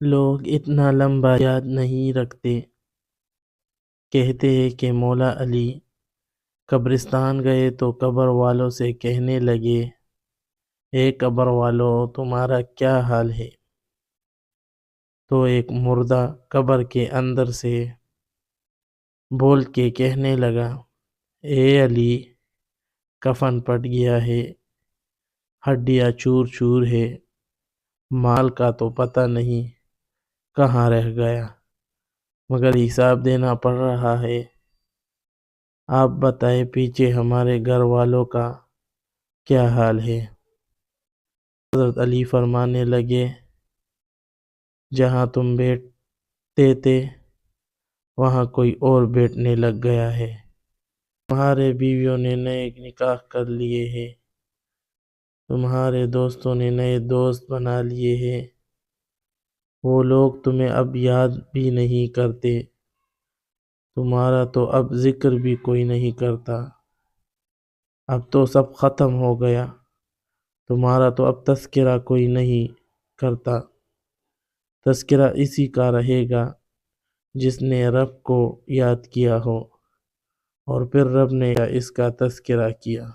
لوگ اتنا لمبا یاد نہیں رکھتے۔ کہتے ہیں کہ مولا علی قبرستان گئے تو قبر والوں سے کہنے لگے، اے قبر والوں تمہارا کیا حال ہے؟ تو ایک مردہ قبر کے اندر سے بول کے کہنے لگا، اے علی، کفن پٹ گیا ہے، ہڈیاں چور چور ہے، مال کا تو پتہ نہیں۔ کہاں رہ گیا؟ مگر حساب دینا پڑ رہا ہے۔ آپ بتائیں پیچھے ہمارے گھر والوں کا کیا حال ہے؟ حضرت علی فرمانے لگے، جہاں تم بیٹھتے تھے، وہاں کوئی اور بیٹھنے لگ گیا ہے۔ تمہارے بیویوں نے نئے نکاح کر لیے ہیں۔ تمہارے دوستوں نے نئے دوست بنا لیے ہیں۔ وہ لوگ تمہیں اب یاد بھی نہیں کرتے۔ تمہارا تو اب ذکر بھی کوئی نہیں کرتا۔ اب تو سب ختم ہو گیا۔ تمہارا تو اب تذکرہ کوئی نہیں کرتا۔ تذکرہ اسی کا رہے گا جس نے رب کو یاد کیا ہو۔ اور پھر رب نے اس کا تذکرہ کیا۔